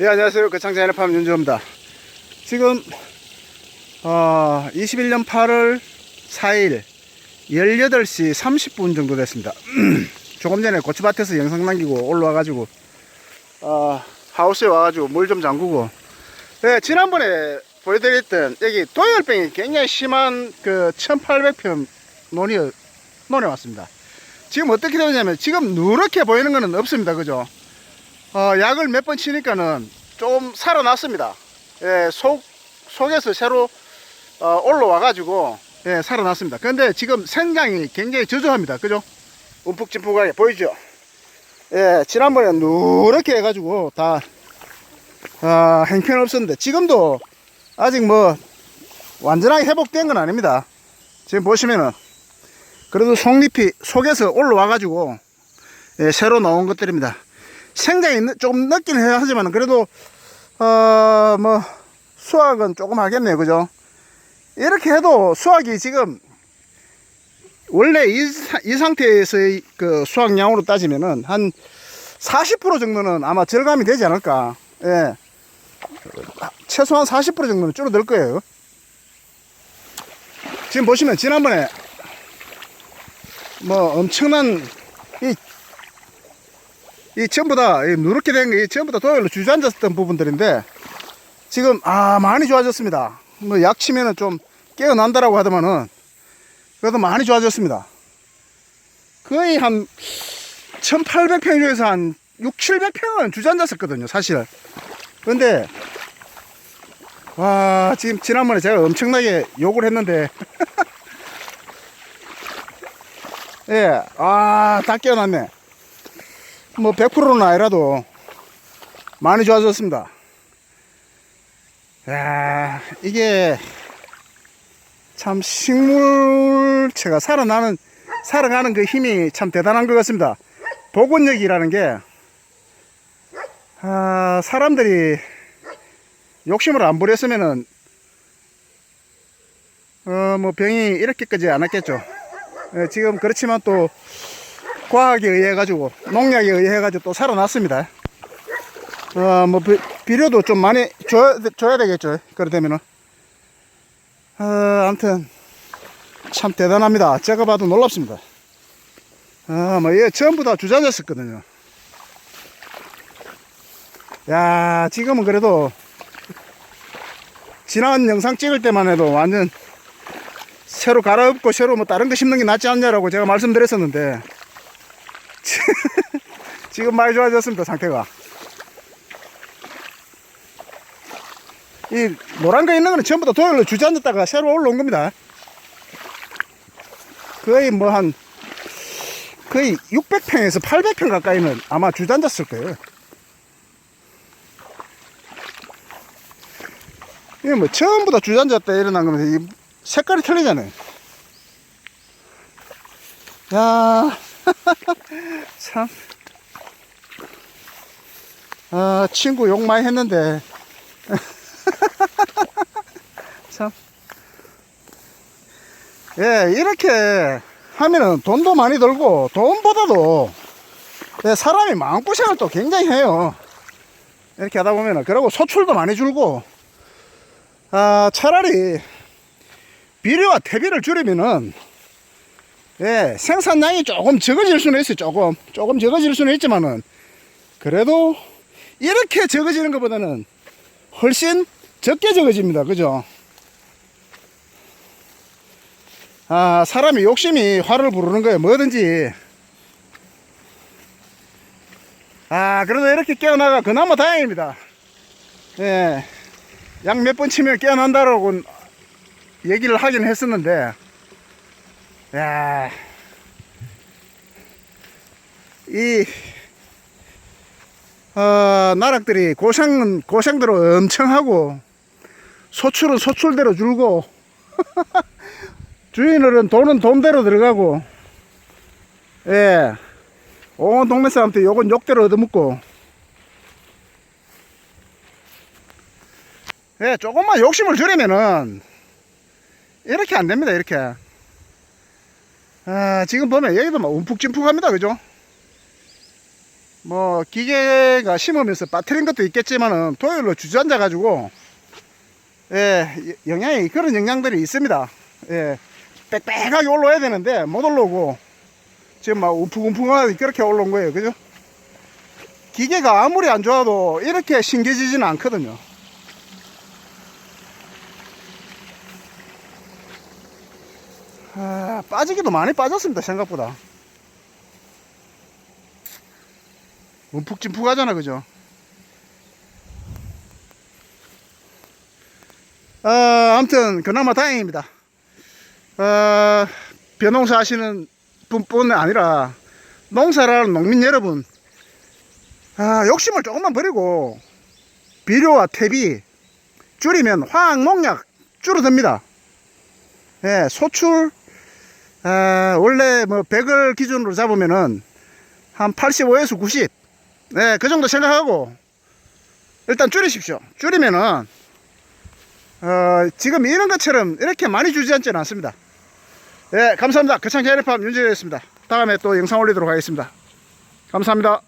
예, 안녕하세요. 거창자 해내팜 윤주입니다. 지금, 어, 21년 8월 4일 18시 30분 정도 됐습니다. 조금 전에 고추밭에서 영상 남기고 올라와 가지고, 어, 하우스에 와 가지고 물 좀 잠그고, 예, 지난번에 보여드렸던 여기 도열병이 굉장히 심한 그 1800평 논이, 논에 왔습니다. 지금 어떻게 되냐면 지금 누렇게 보이는 거는 없습니다. 그죠? 어, 약을 몇 번 치니까는 좀 살아났습니다. 예, 속, 속에서 새로 어, 올라와 가지고 예, 살아났습니다. 근데 지금 생장이 굉장히 저조합니다. 그죠? 움푹짐푹하게 보이죠? 예, 지난번에 누렇게 해가지고 다 아, 행편없었는데 지금도 아직 뭐 완전하게 회복된 건 아닙니다. 지금 보시면은 그래도 속잎이 속에서 올라와 가지고 예, 새로 나온 것들입니다. 생장이 늦- 조금 늦긴 해야 하지만 그래도 어 뭐 수확은 조금 하겠네요. 그죠? 이렇게 해도 수확이 지금 원래 이, 사- 이 상태에서의 그 수확량으로 따지면은 한 40% 정도는 아마 절감이 되지 않을까. 예. 최소한 40% 정도는 줄어들 거예요. 지금 보시면 지난번에 뭐 엄청난 이 이 전부 다이 누렇게 된 게 전부 다 도열로 주저앉았던 부분들인데 지금 아 많이 좋아졌습니다. 뭐 약 치면은 좀 깨어난다라고 하더만은 그래도 많이 좋아졌습니다. 거의 한 1800평 중에서 한 6, 700평은 주저앉았었거든요, 사실. 근데 와 지금 지난번에 제가 엄청나게 욕을 했는데 예, 아, 다 깨어났네. 뭐 100%는 아니라도 많이 좋아졌습니다. 야, 이게 참 식물체가 살아나는 살아가는 그 힘이 참 대단한 것 같습니다. 복원력이라는 게 아, 사람들이 욕심을 안 부렸으면은 어, 뭐 병이 이렇게까지 안 왔겠죠. 예, 지금 그렇지만 또 과학에 의해 가지고 농약에 의해 가지고 또 살아났습니다. 어뭐 비료도 좀 많이 줘야, 줘야 되겠죠. 그러되면은 어, 아무튼 참 대단합니다. 제가 봐도 놀랍습니다. 어뭐얘 전부 다 주저앉았었거든요. 야 지금은 그래도 지난 영상 찍을 때만 해도 완전 새로 갈아엎고 새로 뭐 다른 거 심는 게 낫지 않냐라고 제가 말씀드렸었는데 지금 많이 좋아졌습니다 상태가. 이 노란 거 있는 거는 전부 다 도열로 주저앉았다가 새로 올라온 겁니다. 거의 뭐 한 거의 600평에서 800평 가까이는 아마 주저앉았을 거예요. 이게 뭐다 주저앉았다 일어난 거면 이 색깔이 틀리잖아요. 야 참. 아, 친구 욕 많이 했는데. 참. 예, 이렇게 하면은 돈도 많이 들고, 돈보다도 예, 사람이 마음고생을 또 굉장히 해요. 이렇게 하다 보면은. 그리고 소출도 많이 줄고, 아, 차라리 비료와 퇴비를 줄이면은 예, 생산량이 조금 적어질 수는 있어요. 조금. 조금 적어질 수는 있지만은, 그래도 이렇게 적어지는 것보다는 훨씬 적게 적어집니다. 그죠? 아, 사람이 욕심이 화를 부르는 거예요. 뭐든지. 아, 그래도 이렇게 깨어나가 그나마 다행입니다. 예. 약 몇 번 치면 깨어난다라고 얘기를 하긴 했었는데, 야, 이, 어, 나락들이 고생은 고생대로 엄청 하고, 소출은 소출대로 줄고, 주인들은 돈은 돈대로 들어가고, 예, 온 동네 사람들 욕은 욕대로 얻어먹고, 예, 조금만 욕심을 줄이면은, 이렇게 안 됩니다, 이렇게. 아, 지금 보면 여기도 막 움푹짐푹합니다. 그죠? 뭐 기계가 심으면서 빠뜨린 것도 있겠지만은 토요일로 주저앉아 가지고 예 영향이 그런 영향들이 있습니다 예 빽빽하게 올라와야 되는데 못 올라오고 지금 막 움푹움푹하게 그렇게 올라온 거예요 그죠 기계가 아무리 안 좋아도 이렇게 신겨지지는 않거든요 아, 빠지기도 많이 빠졌습니다 생각보다. 움푹짐푹하잖아 그죠? 어, 아무튼 그나마 다행입니다. 어, 벼농사 하시는 분뿐 아니라 농사를 하는 농민 여러분 아, 욕심을 조금만 버리고 비료와 퇴비 줄이면 화학 농약 줄어듭니다. 예, 소출 아, 원래 뭐 100을 기준으로 잡으면은 한 85에서 90 네, 그 정도 생각하고 일단 줄이십시오. 줄이면은 어, 지금 이런 것처럼 이렇게 많이 주지 않지는 않습니다. 네, 감사합니다. 거창 제일팜 윤재였습니다. 다음에 또 영상 올리도록 하겠습니다. 감사합니다.